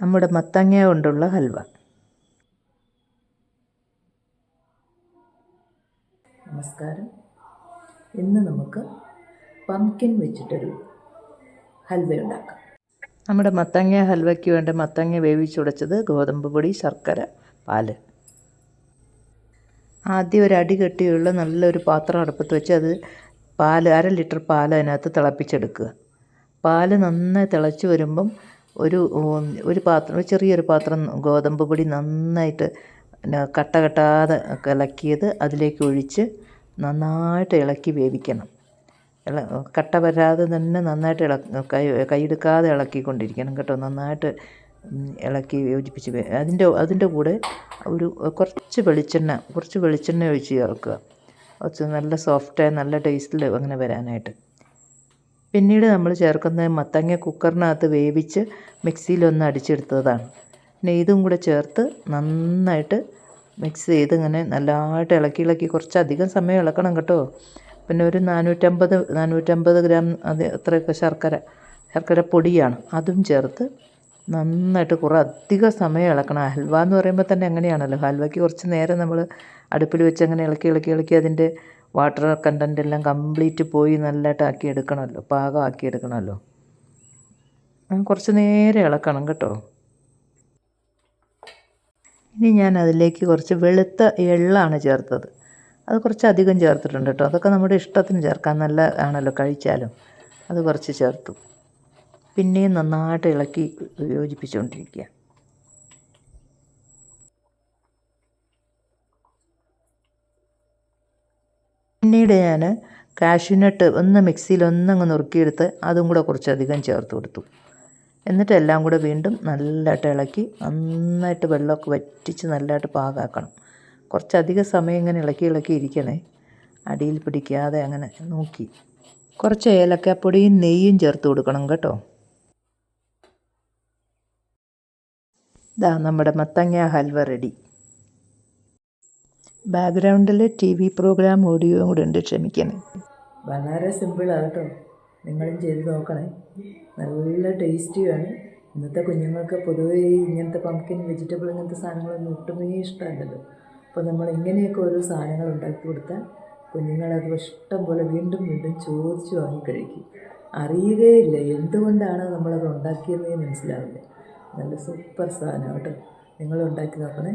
നമ്മുടെ മത്തങ്ങ കൊണ്ടുള്ള ഹൽവ. നമസ്കാരം. ഇന്ന് നമുക്ക് പംകിൻ വെച്ചിട്ടൊരു ഹൽവ ഉണ്ടാക്കാം നമ്മുടെ മത്തങ്ങ ഹൽവയ്ക്ക് വേണ്ട മത്തങ്ങ വേവിച്ചുടച്ചത് ഗോതമ്പ് പൊടി ശർക്കര പാൽ. ആദ്യം ഒരു അടി കെട്ടിയുള്ള നല്ലൊരു പാത്രം അടുപ്പത്ത് വെച്ച് അത് പാൽ അര ലിറ്റർ പാൽ അതിനകത്ത് തിളപ്പിച്ചെടുക്കുക. പാൽ നന്നായി തിളച്ച് വരുമ്പം ഒരു ഒരു പാത്രം ഒരു ചെറിയൊരു പാത്രം ഗോതമ്പ് പൊടി നന്നായിട്ട് പിന്നെ കട്ട കെട്ടാതെ ഇളക്കിയത് അതിലേക്ക് ഒഴിച്ച് നന്നായിട്ട് ഇളക്കി വേവിക്കണം. ഇള കട്ട വരാതെ തന്നെ നന്നായിട്ട് ഇള കൈ കൈയെടുക്കാതെ ഇളക്കിക്കൊണ്ടിരിക്കണം കേട്ടോ. നന്നായിട്ട് ഇളക്കി യോജിപ്പിച്ച് അതിന്റെ അതിന്റെ കൂടെ ഒരു കുറച്ച് വെളിച്ചെണ്ണ കുറച്ച് വെളിച്ചെണ്ണ ഒഴിച്ച് ചേർക്കുക. കുറച്ച് നല്ല സോഫ്റ്റായി നല്ല ടേസ്റ്റിൽ അങ്ങനെ വരാനായിട്ട്. പിന്നീട് നമ്മൾ ചേർക്കുന്നത് മത്തങ്ങ കുക്കറിനകത്ത് വേവിച്ച് മിക്സിയിലൊന്ന് അടിച്ചെടുത്തതാണ്. പിന്നെ ഇതും കൂടെ ചേർത്ത് നന്നായിട്ട് മിക്സ് ചെയ്ത് ഇങ്ങനെ നല്ലതായിട്ട് ഇളക്കി ഇളക്കി കുറച്ചധികം സമയം ഇളക്കണം കേട്ടോ. പിന്നെ ഒരു നാനൂറ്റമ്പത് നാനൂറ്റമ്പത് ഗ്രാം അത് അത്രയൊക്കെ ശർക്കര ശർക്കര പൊടിയാണ്. അതും ചേർത്ത് നന്നായിട്ട് കുറേ അധികം സമയം ഇളക്കണം. ഹൽവ എന്ന് പറയുമ്പോൾ തന്നെ അങ്ങനെയാണല്ലോ. ഹൽവയ്ക്ക് കുറച്ച് നേരം നമ്മൾ അടുപ്പിൽ വെച്ച് അങ്ങനെ ഇളക്കി ഇളക്കി ഇളക്കി അതിന്റെ വാട്ടർ കണ്ടന്റ് എല്ലാം കംപ്ലീറ്റ് പോയി നല്ലതായിട്ട് ആക്കി എടുക്കണമല്ലോ. പാകമാക്കി എടുക്കണമല്ലോ. കുറച്ച് നേരെ ഇളക്കണം കേട്ടോ. ഇനി ഞാൻ അതിലേക്ക് കുറച്ച് വെളുത്ത എള്ളാണ് ചേർത്തത്. അത് കുറച്ച് അധികം ചേർത്തിട്ടുണ്ട് കേട്ടോ. അതൊക്കെ നമ്മുടെ ഇഷ്ടത്തിന് ചേർക്കാൻ നല്ല ആണല്ലോ കഴിച്ചാലും. അത് കുറച്ച് ചേർത്തു. പിന്നെയും നന്നായിട്ട് ഇളക്കി യോജിപ്പിച്ചുകൊണ്ടിരിക്കുക. പിന്നീട് ഞാൻ കാഷ്യൂനട്ട് ഒന്ന് മിക്സിയിൽ ഒന്നങ്ങ് നുറുക്കിയെടുത്ത് അതും കൂടെ കുറച്ചധികം ചേർത്ത് കൊടുത്തു. എന്നിട്ട് എല്ലാം കൂടെ വീണ്ടും നല്ലതായിട്ട് ഇളക്കി നന്നായിട്ട് വെള്ളമൊക്കെ വറ്റിച്ച് നല്ലതായിട്ട് പാകാക്കണം. കുറച്ചധികം സമയം ഇങ്ങനെ ഇളക്കി ഇളക്കി ഇരിക്കണേ. അടിയിൽ പിടിക്കാതെ അങ്ങനെ നോക്കി. കുറച്ച് ഏലക്കാപ്പൊടിയും നെയ്യും ചേർത്ത് കൊടുക്കണം കേട്ടോ. ഇതാ നമ്മുടെ മത്തങ്ങ ഹൽവ റെഡി. ബാക്ക്ഗ്രൗണ്ടിൽ ടി വി പ്രോഗ്രാം ഓഡിയോയും കൂടെ ഉണ്ട് ക്ഷമിക്കണേ. വളരെ സിമ്പിളാണ് കേട്ടോ നിങ്ങളും ചെയ്ത് നോക്കണേ. നല്ല ടേസ്റ്റിയാണ് ഇന്നത്തെ കുഞ്ഞുങ്ങൾക്ക് പൊതുവേ ഇങ്ങനത്തെ പംകിൻ വെജിറ്റബിൾ ഇങ്ങനത്തെ സാധനങ്ങളൊന്നും ഒട്ടുമേ ഇഷ്ടമല്ലല്ലോ. അപ്പോൾ നമ്മൾ ഇങ്ങനെയൊക്കെ ഓരോ സാധനങ്ങൾ ഉണ്ടാക്കി കൊടുത്താൽ കുഞ്ഞുങ്ങളത് ഇഷ്ടം പോലെ വീണ്ടും വീണ്ടും ചോദിച്ച് വാങ്ങി കഴിക്കും. അറിയുകയില്ല എന്തുകൊണ്ടാണ് നമ്മളത് ഉണ്ടാക്കിയതെന്നേ മനസ്സിലാവില്ല. നല്ല സൂപ്പർ സാധനം കേട്ടോ നിങ്ങൾ ഉണ്ടാക്കി നോക്കണേ.